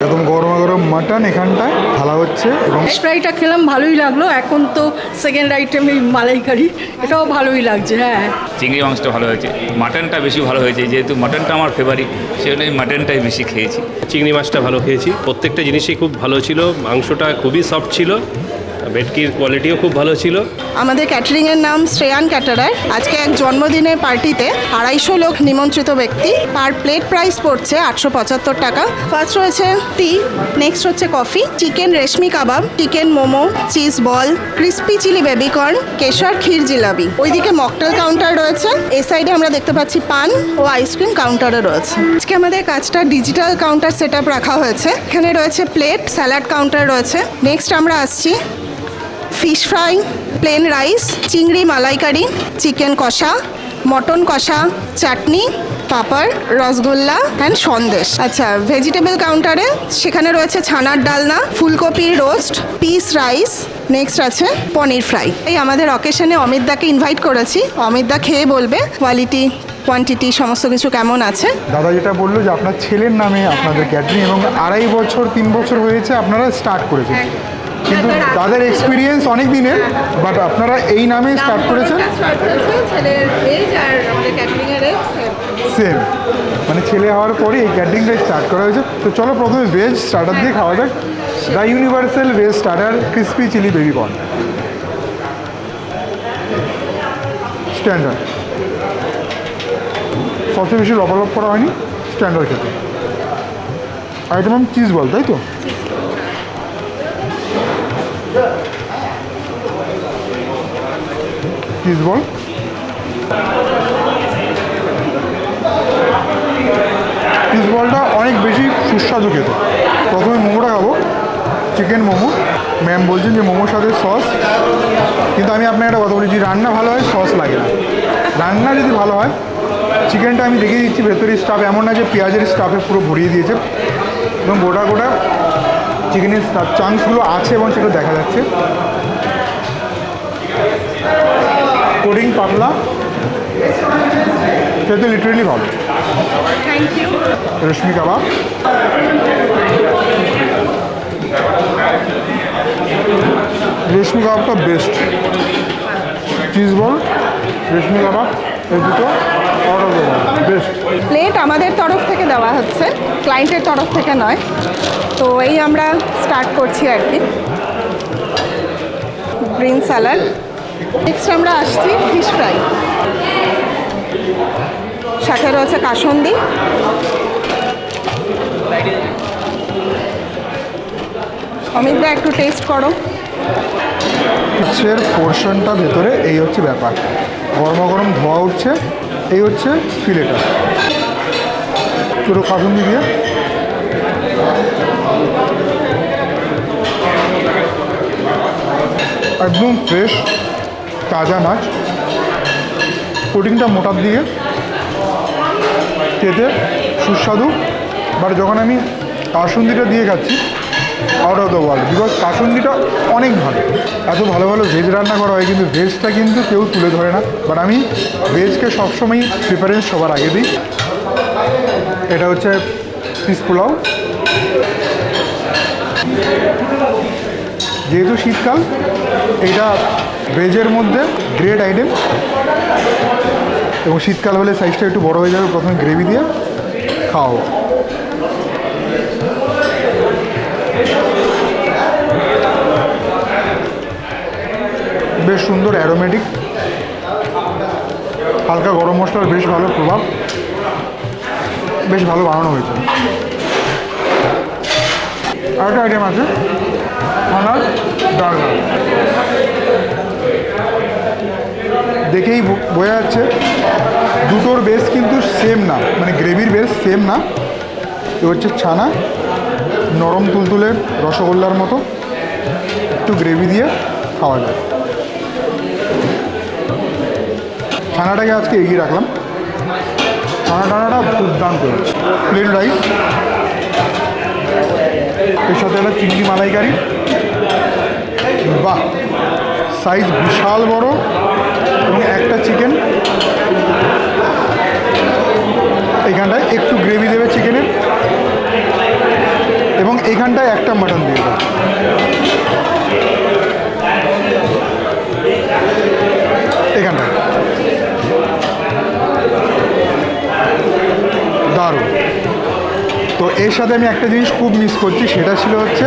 একদম গরম গরম মাটন এখানটায় ঢালা হচ্ছে এবং ফ্রাইটা খেলাম ভালোই লাগল। এখন তো সেকেন্ড আইটেম এই মালাইকারি এটাও ভালোই লাগছে হ্যাঁ। চিংড়ি মাংসটা ভালো হয়েছে। মাটনটা বেশি ভালো হয়েছে যেহেতু মাটনটা আমার ফেভারিট সেজন্য আমি মাটনটাই বেশি খেয়েছি। চিংড়ি মাছটা ভালো খেয়েছি। প্রত্যেকটা জিনিসই খুব ভালো ছিল। মাংসটা খুবই সফট ছিল। ভেটকির কোয়ালিটিও খুব ভালো ছিল। আমাদের ক্যাটারিংয়ের নাম শ্রেয়ান ক্যাটারার। আজকে এক জন্মদিনের পার্টিতে আড়াইশো লোক নিমন্ত্রিত ব্যক্তি। পার প্লেট প্রাইস পড়ছে আটশো পঁচাত্তর টাকা। ফার্স্ট রয়েছে টি নেক্সট হচ্ছে coffee chicken reshmi kebab chicken momo cheese ball crispy chilli baby corn কেশর, ক্ষীর জিলাবি ওইদিকে মকটেল কাউন্টার রয়েছে। এ সাইডে আমরা দেখতে পাচ্ছি পান ও আইসক্রিম কাউন্টারও রয়েছে। আজকে আমাদের কাজটা ডিজিটাল কাউন্টার সেট রাখা হয়েছে। এখানে রয়েছে প্লেট স্যালাড কাউন্টার রয়েছে। নেক্সট আমরা আসছি ফিশ ফ্রাই প্লেন রাইস চিংড়ি মালাইকারি চিকেন কষা মটন কষা চাটনি পাপড় রসগোল্লা অ্যান্ড সন্দেশ। আচ্ছা ভেজিটেবল কাউন্টারে সেখানে রয়েছে ছানার ডালনা ফুলকপির রোস্ট পিস রাইস নেক্সট আছে পনির ফ্রাই। এই আমাদের অকেশনে অমিতদাকে ইনভাইট করেছি। অমিতদা খেয়ে বলবে কোয়ালিটি কোয়ান্টিটি সমস্ত কিছু কেমন আছে। দাদা যেটা বলল যে আপনার ছেলের নামে আপনাদের ক্যাটারিং এবং আড়াই বছর তিন বছর হয়েছে আপনারা স্টার্ট করেছেন। কিন্তু তাদের এক্সপিরিয়েন্স অনেক দিনের বাট আপনারা এই নামে স্টার্ট করেছেন? সেম মানে ছেলে হওয়ার পরে এই ক্যাটারিংটা স্টার্ট করা হয়েছে। তো চলো প্রথমে ভেজ স্টার্টার দিয়ে খাওয়া যাক। The universal veg starter crispy chilli baby corn standard সবচেয়ে বেশি লপালপ করা হয়নি। স্ট্যান্ডার্ড খেতে। এটা চিজ বল তাই তো? চিজ বল বলটা অনেক বেশি সুস্বাদু খেতে। প্রথমে মোমোটা খাব। চিকেন মোমো। ম্যাম বলছেন যে মোমোর সাথে সস কিন্তু আমি আপনাকে একটা কথা বলি, যদি রান্না ভালো হয় সস লাগে না। রান্না যদি ভালো হয় চিকেনটা আমি দেখিয়ে দিচ্ছি ভেতরের স্টাফ এমন না যে পেঁয়াজের স্টাফে পুরো ভরিয়ে দিয়েছে। এবং গোটা গোটা চিকেনের চান্সগুলো আছে এবং সেগুলো দেখা যাচ্ছে। কোডিং পাতলা খেতে লিটারেলি ভালো থ্যাংক ইউ রেশমি কাবাব রেশমি কাবাবটা বেস্ট চিজ বল রেশমি কাবাব এই দুটো অর্ডার দেবো বেস্ট প্লেট আমাদের তরফ থেকে দেওয়া হচ্ছে ক্লায়েন্টের তরফ থেকে নয়। তো এই আমরা স্টার্ট করছি আর কি। গ্রিন স্যালাড নেক্সট আমরা আসছি ফিশ ফ্রাই সাথে রয়েছে কাসন্দি। অমিতদা, একটু টেস্ট করো। মাছের পোর্শনটা ভেতরে এই হচ্ছে ব্যাপার। গরমা গরম ধোয়া উঠছে, এই হচ্ছে ফিলেটা পুরো কাসুন্দি দিয়ে। একদম ফ্রেশ তাজা মাছ। কোটিংটা মোটার দিকে খেতে সুস্বাদু। বাট যখন আমি কাসুন্দিটা দিয়ে খাচ্ছি out of the world because কাসুন্দিটা অনেক ভালো। এত ভালো ভালো ভেজ রান্না করা হয়, কিন্তু ভেজটা কিন্তু কেউ তুলে ধরে না। বাট আমি ভেজকে সবসময়ই প্রিফারেন্স সবার আগে দিই। এটা হচ্ছে পিস পোলাও। যেহেতু শীতকাল, এটা ভেজের মধ্যে গ্রেট আইটেম এবং শীতকাল হলে সাইজটা একটু বড় হয়ে যাবে, প্রথমে গ্রেভি দিয়ে খাও বেশ সুন্দর অ্যারোমেটিক হালকা গরম মশলার বেশ ভালো প্রভাব। বেশ ভালো বানানো হয়েছে। আরেকটা আইটেম আছে। খানার ডালনা দেখেই বোঝা যাচ্ছে, দুটোর বেস কিন্তু সেম না মানে গ্রেভির বেস সেম না। এ হচ্ছে ছানা, নরম তুলতুলে রসগোল্লার মতো, একটু গ্রেভি দিয়ে খাওয়া যায়। ছানাটাকে আজকে এগিয়ে রাখলাম। ছানা টানাটা দুর্দান্ত প্লেন রাইস এর সাথে একটা চিংড়ি মালাইকারি। বাহ সাইজ বিশাল বড় এবং একটা চিকেন এখানটায় একটু গ্রেভি দেবে চিকেনের এবং এখানটায় একটা মাটন দিয়ে দাও এখানটায়। দারুণ। তো এর সাথে আমি একটা জিনিস খুব মিস করছি, সেটা ছিল হচ্ছে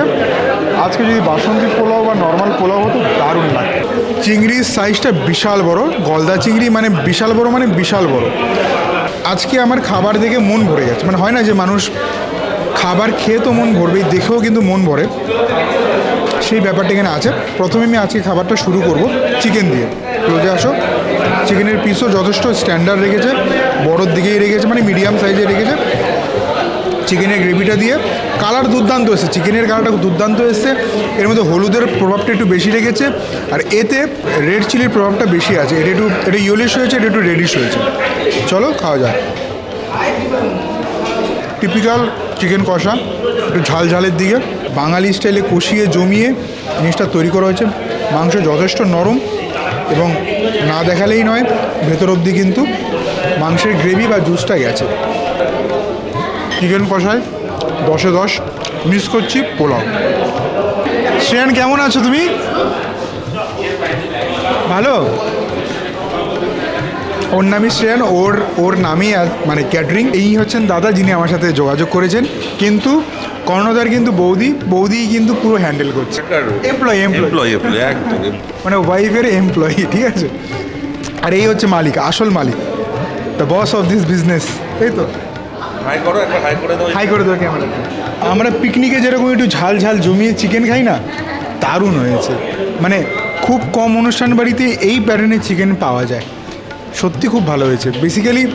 আজকে যদি বাসন্তী পোলাও বা নর্মাল পোলাও হতো, দারুণ লাগে চিংড়ির সাইজটা বিশাল বড়, গলদা চিংড়ি মানে বিশাল বড় মানে বিশাল বড়। আজকে আমার খাবার দেখে মন ভরে গেছে। মানে হয় না যে মানুষ খাবার খেয়ে তো মন ভরবেই দেখেও কিন্তু মন ভরে। সেই ব্যাপারটা এখানে আছে। প্রথমে আমি আজকে খাবারটা শুরু করব। চিকেন দিয়ে। ক্লোজে আসো। চিকেনের পিসও যথেষ্ট স্ট্যান্ডার্ড রেখেছে। বড়োর দিকেই রেখেছে মানে মিডিয়াম সাইজে রেখেছে। চিকেনের গ্রেভিটা দিয়ে কালার দুর্দান্ত এসেছে। চিকেনের কালারটা দুর্দান্ত এসছে। এর মধ্যে হলুদের প্রভাবটা একটু বেশি রেখেছে আর এতে রেড চিলির প্রভাবটা বেশি আছে। এটা একটু, এটা ইয়েলিশ হয়েছে, এটা একটু রেডিশ হয়েছে। চলো, খাওয়া যাক। টিপিক্যাল চিকেন কষা, একটু ঝাল ঝালের দিকে। বাঙালি স্টাইলে কষিয়ে, জমিয়ে জিনিসটা তৈরি করা হয়েছে। মাংস যথেষ্ট নরম এবং না দেখালেই নয়, ভেতর অবধি কিন্তু মাংসের গ্রেভি বা জুসটা গেছে চিকেন কষায় দশে দশ মিস করছি পোলাও। শ্রেয়ান কেমন আছো তুমি? ভালো? ওর নামই শ্রেয়ান ওর ওর নামেই মানে ক্যাটারিং। এই হচ্ছেন দাদা যিনি আমার সাথে যোগাযোগ করেছেন। কিন্তু কর্ণধার কিন্তু বৌদি বৌদি কিন্তু পুরো হ্যান্ডেল করছে। এমপ্লয় এমপ্লয় মানে ওয়াইফের এমপ্লয়ি ঠিক আছে? আর এই হচ্ছে মালিক আসল মালিক the boss of this business এই তো। হাই করো একবার হাই করে দাও। হাই করে ক্যামেরা আমরা পিকনিকে যেরকম একটু ঝাল ঝাল জমিয়ে চিকেন খাই না দারুণ হয়েছে। মানে খুব কম অনুষ্ঠান বাড়িতে এই প্যাটার্নের চিকেন পাওয়া যায়। সত্যি খুব ভালো হয়েছে। বেসিক্যালি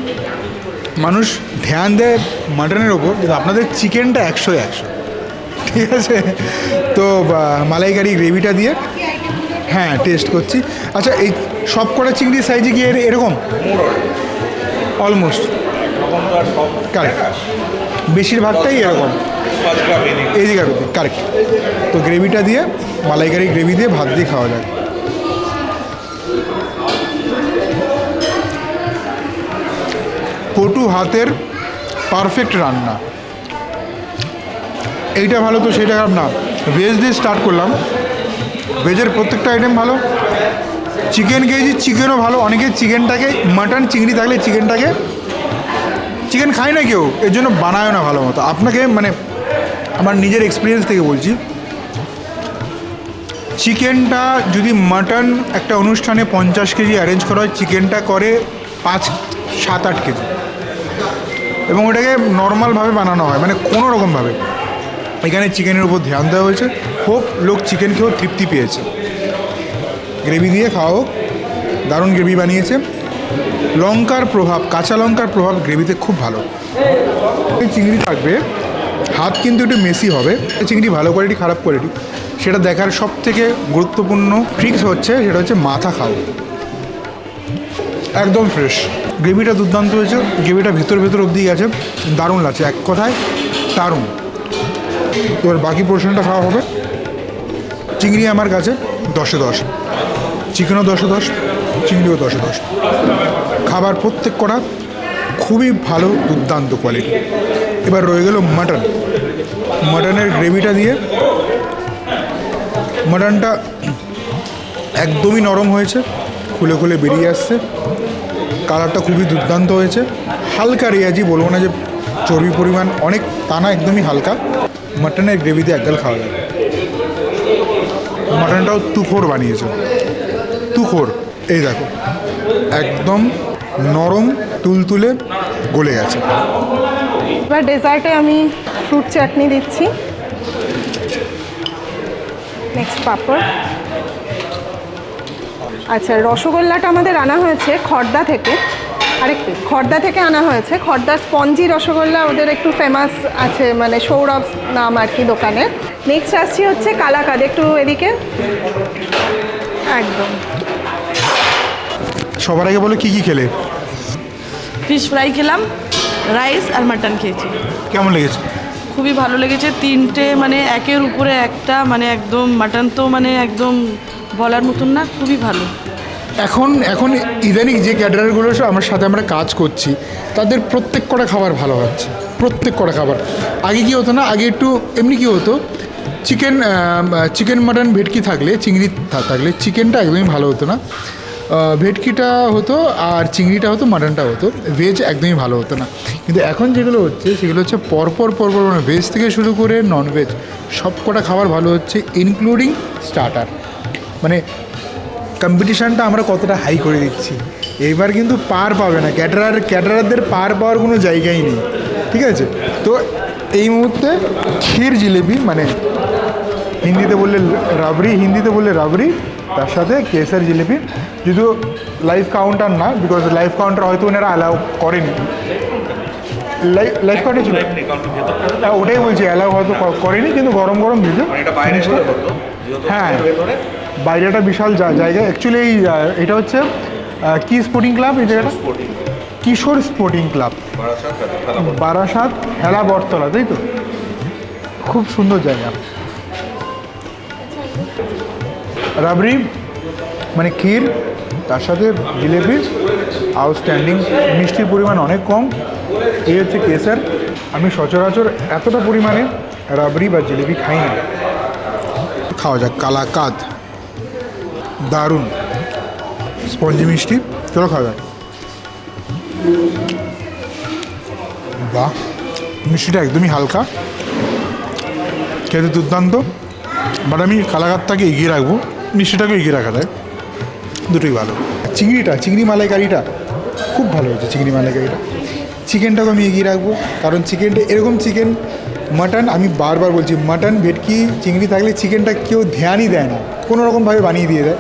মানুষ ধ্যান দেয় মাটনের ওপর কিন্তু আপনাদের চিকেনটা একশো একশো। ঠিক আছে? তো মালাইকারি গ্রেভিটা দিয়ে। হ্যাঁ টেস্ট করছি। আচ্ছা এই সব কটা চিংড়ির সাইজে কি এর- এরকম অলমোস্ট কারেক্ট বেশিরভাগটাই এরকম। এই দিকে কারেক্ট তো গ্রেভিটা দিয়ে মালাইকারি গ্রেভি দিয়ে ভাত দিয়ে খাওয়া যায়। পটু হাতের পারফেক্ট রান্না। এইটা ভালো তো সেটা খারাপ না। ভেজ দিয়ে স্টার্ট করলাম। ভেজের প্রত্যেকটা আইটেম ভালো। চিকেন খেয়েছি চিকেনও ভালো। অনেকে চিকেনটাকে মাটন চিংড়ি থাকলে চিকেনটাকে চিকেন খায় না কেউ, এর জন্য বানায় না ভালো মতো। আপনাকে মানে আমার নিজের এক্সপিরিয়েন্স থেকে বলছি। চিকেনটা যদি মাটন একটা অনুষ্ঠানে পঞ্চাশ কেজি অ্যারেঞ্জ করা হয়, চিকেনটা করে পাঁচ, সাত, আট কেজি। এবং ওটাকে নর্মালভাবে বানানো হয় মানে কোনো রকমভাবে এখানে চিকেনের উপর ধ্যান দেওয়া হয়েছে। হোপ লোক চিকেন খেয়েও তৃপ্তি পেয়েছে। গ্রেভি দিয়ে খাওয়া হোক, দারুণ গ্রেভি বানিয়েছে। লঙ্কার প্রভাব, কাঁচা লঙ্কার প্রভাব গ্রেভিতে খুব ভালো। চিংড়ি থাকবে, হাত কিন্তু একটু মেসি হবে। চিংড়ি ভালো কোয়ালিটি খারাপ কোয়ালিটি সেটা দেখার সব থেকে গুরুত্বপূর্ণ ট্রিক্স হচ্ছে, সেটা হচ্ছে মাথা খাও। একদম ফ্রেশ গ্রেভিটা দুর্দান্ত হয়েছে, গ্রেভিটা ভেতর ভেতর অবধি গেছে, দারুণ লাগছে। এক কথায়, দারুণ। এবার বাকি পোর্শনটা খাওয়া হবে। চিংড়ি আমার কাছে দশে দশ। চিকেনও দশে দশ। চিংড়িও দশে দশ। খাবার প্রত্যেক করা খুবই ভালো, দুর্দান্ত কোয়ালিটি এবার রয়ে গেল মাটন মাটনের গ্রেভিটা দিয়ে মাটনটা একদমই নরম হয়েছে, খুলে খুলে বেরিয়ে আসছে। কালারটা খুবই দুর্দান্ত হয়েছে। হালকা রেয়াজি বলব না যে চর্বি পরিমাণ অনেক, তা না, একদমই হালকা। মাটনের গ্রেভিতে একগাল খাওয়া যাবে মাটনটাও তুখোর বানিয়েছে। তুখোর এই দেখো, একদম নরম তুলতুলে গলে গেছে। এবার ডেজার্টে আমি ফ্রুট চাটনি দিচ্ছি। নেক্সট পাপড়। আচ্ছা রসগোল্লাটা আমাদের আনা হয়েছে খর্দা থেকে। আরেকটু, খর্দা থেকে আনা হয়েছে। খর্দার স্পঞ্জি রসগোল্লা ওদের একটু ফেমাস আছে মানে সৌরভ নাম আর কি দোকানের। নেক্সট আসছি হচ্ছে কালাকাদ, একটু এদিকে। একদম। সবার আগে বলো কি কি খেলে? ফিশ ফ্রাই খেলাম রাইস আর মাটন খেয়েছি। কেমন লেগেছে? খুবই ভালো লেগেছে তিনটে মানে একের উপরে একটা মানে একদম মাটন তো মানে একদম বলার মতন না খুবই ভালো। এখন এখন ইদানিং যে ক্যাটারারগুলো আমার সাথে আমরা কাজ করছি তাদের প্রত্যেক কটা খাবার ভালো হচ্ছে প্রত্যেক কটা খাবার। আগে কি হতো না আগে একটু এমনি কি হতো চিকেন চিকেন মাটন ভেটকি থাকলে চিংড়ি থাকলে চিকেনটা একদমই ভালো হতো না। ভেটকিটা হতো আর চিংড়িটা হতো, মাটনটা হতো। ভেজ একদমই ভালো হতো না। কিন্তু এখন যেগুলো হচ্ছে, সেগুলো হচ্ছে পরপর পরপর মানে ভেজ থেকে শুরু করে নন ভেজ সব কটা খাবার ভালো হচ্ছে ইনক্লুডিং স্টার্টার মানে কম্পিটিশানটা আমরা কতটা হাই করে দিচ্ছি। এইবার কিন্তু পার পাবে না। ক্যাটারার ক্যাটারারদের পার পাওয়ার কোনো জায়গাই নেই। ঠিক আছে? তো এই মুহূর্তে ক্ষীর জিলেবি মানে হিন্দিতে বললে রাবড়ি হিন্দিতে বললে রাবড়ি তার সাথে কেসার জিলিপি। যদিও লাইভ কাউন্টার না বিকজ লাইভ কাউন্টার হয়তো ওনারা অ্যালাউ করেনি। লাইভ কাউন্টার ছিল। হ্যাঁ ওটাই বলছি অ্যালাউ হয়তো করেনি কিন্তু গরম গরম দিতে মানে হ্যাঁ বাইরেটা বিশাল জায়গা। অ্যাকচুয়ালি এই এটা হচ্ছে কি স্পোর্টিং ক্লাব এই জায়গাটা? কিশোর স্পোর্টিং ক্লাব বারাসাত হেলা বটতলা তাই তো? খুব সুন্দর জায়গা। রাবড়ি মানে ক্ষীর, তার সাথে জিলেপি আউটস্ট্যান্ডিং মিষ্টির পরিমাণ অনেক কম। এই হচ্ছে কেসার আমি সচরাচর এতটা পরিমাণে রাবড়ি বা জিলেপি খাই না। খাওয়া যাক কালাকাদ দারুণ। স্পঞ্জি মিষ্টি। চলো খাওয়া যাক। বাহ, মিষ্টিটা একদমই হালকা। খেতে দুর্দান্ত। বাট আমি কালাকাতটাকে এগিয়ে রাখব। মিষ্টিটাকে এগিয়ে রাখা যায়। দুটোই ভালো। চিংড়িটা, চিংড়ি মালাইকারিটা, খুব ভালো হয়েছে চিংড়ি মালাইকারিটা। চিকেনটাকে আমি এগিয়ে রাখব, কারণ চিকেনটা, এরকম চিকেন, মাটন, আমি বারবার বলছি, মাটন, ভেটকি, চিংড়ি থাকলে চিকেনটা কেউ ধ্যানই দেয় না। কোনো রকমভাবে বানিয়ে দিয়ে দেয়।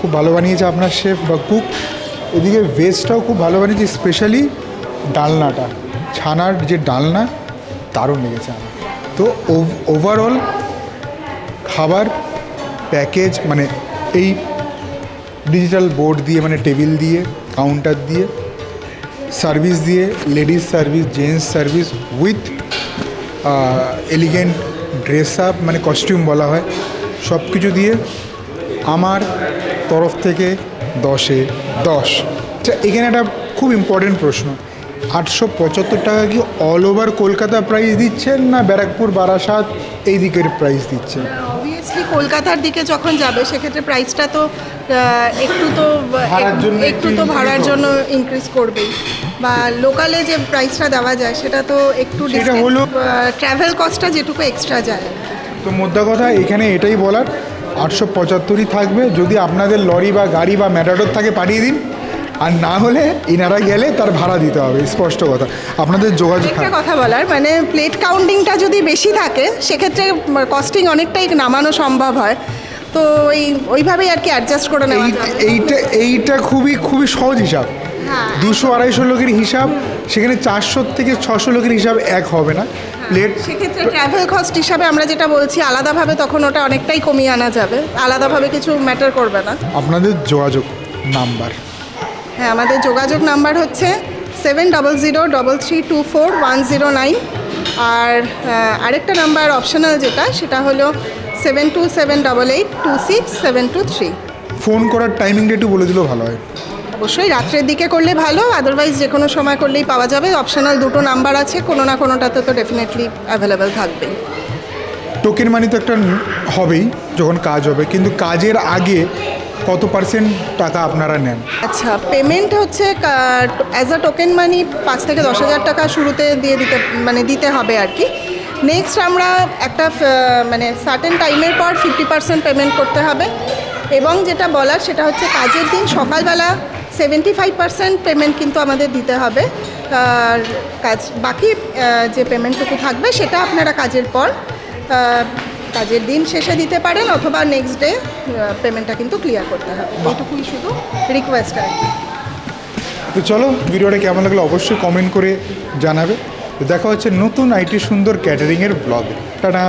খুব ভালো বানিয়েছে আপনার শেফ বা কুক। এদিকে ভেজটাও খুব ভালো বানিয়েছে, স্পেশালি ডালনাটা। ছানার যে ডালনা, দারুণ লেগেছে আমার। তো ওভারঅল খাবার প্যাকেজ মানে এই ডিজিটাল বোর্ড দিয়ে মানে টেবিল দিয়ে, কাউন্টার দিয়ে, সার্ভিস দিয়ে, ladies service, gents service with elegant dress up মানে কস্টিউম বলা হয় সব কিছু দিয়ে আমার তরফ থেকে দশে দশ। আচ্ছা এখানে একটা খুব ইম্পর্টেন্ট প্রশ্ন। আটশো পঁচাত্তর টাকা কি অল ওভার কলকাতা প্রাইস দিচ্ছেন না ব্যারাকপুর, বারাসাত, এই দিকের প্রাইস দিচ্ছেন? কলকাতার দিকে যখন যাবে সেক্ষেত্রে প্রাইসটা তো একটু তো একটু তো ভাড়ার জন্য ইনক্রিজ করবেই। বা লোকালে যে প্রাইসটা দেওয়া যায় সেটা তো একটু ট্রাভেল কস্টটা যেটুকু এক্সট্রা যায়। তো মোদ্দা কথা এখানে এটাই বলার। আটশো পঁচাত্তরই থাকবে। যদি আপনাদের লরি বা গাড়ি বা ম্যাটাডোর থাকে পাঠিয়ে দিন। আর না হলে ইনারা গেলে তার ভাড়া দিতে হবে স্পষ্ট কথা। আপনাদের যোগাযোগ একটা কথা বলার মানে প্লেট কাউন্টিংটা যদি বেশি থাকে সেক্ষেত্রে কস্টিং অনেকটাই নামানো সম্ভব হয়। তো ওই ওইভাবেই আর কি অ্যাডজাস্ট করে নেওয়া এই- এইটা এইটা খুবই খুবই সহজ হিসাব। হ্যাঁ। দুশো আড়াইশো লোকের হিসাব সেখানে চারশো থেকে ছশো লোকের হিসাব এক হবে না। প্লেট সেক্ষেত্রে ট্রাভেল কস্ট হিসাবে আমরা যেটা বলছি আলাদাভাবে তখন ওটা অনেকটাই কমিয়ে আনা যাবে। আলাদাভাবে কিছু ম্যাটার করবে না। আপনাদের যোগাযোগ নাম্বার। হ্যাঁ আমাদের যোগাযোগ নাম্বার হচ্ছে seven double zero double three two four one zero nine. আর আরেকটা নাম্বার অপশনাল যেটা সেটা হলো seven two seven double eight two six seven two three. Phone করার টাইমিংটা একটু বলে দিলেও ভালো হয়। অবশ্যই রাত্রের দিকে করলে ভালো আদারওয়াইজ যে কোনো সময় করলেই পাওয়া যাবে। অপশনাল দুটো নাম্বার আছে কোনো না কোনোটাতে তো ডেফিনেটলি অ্যাভেলেবেল থাকবে। টোকেন মানি তো একটা হবেই যখন কাজ হবে। কিন্তু কাজের আগে কত পার্সেন্ট টাকা আপনারা নেন? আচ্ছা পেমেন্ট হচ্ছে অ্যাজ আ টোকেন মানি পাঁচ থেকে দশ হাজার টাকা শুরুতে দিয়ে দিতে মানে দিতে হবে আর কি। নেক্সট আমরা একটা মানে সার্টেন টাইমের পর ফিফটি পার্সেন্ট পেমেন্ট করতে হবে। এবং যেটা বলার সেটা হচ্ছে কাজের দিন সকালবেলা সেভেন্টি ফাইভ পার্সেন্ট পেমেন্ট কিন্তু আমাদের দিতে হবে। আর কাজ, বাকি যে পেমেন্টটুকু থাকবে সেটা আপনারা কাজের পর কাজের দিন শেষে দিতে পারেন অথবা নেক্সট ডে পেমেন্টটা কিন্তু ক্লিয়ার করতে হবে। এইটুকুই শুধু রিকোয়েস্ট আর কি। তো চলো ভিডিওটা কেমন লাগল অবশ্যই কমেন্ট করে জানাবে। তো দেখা হচ্ছে নতুন আইটি সুন্দর ক্যাটারিংয়ের ব্লগে টাটা!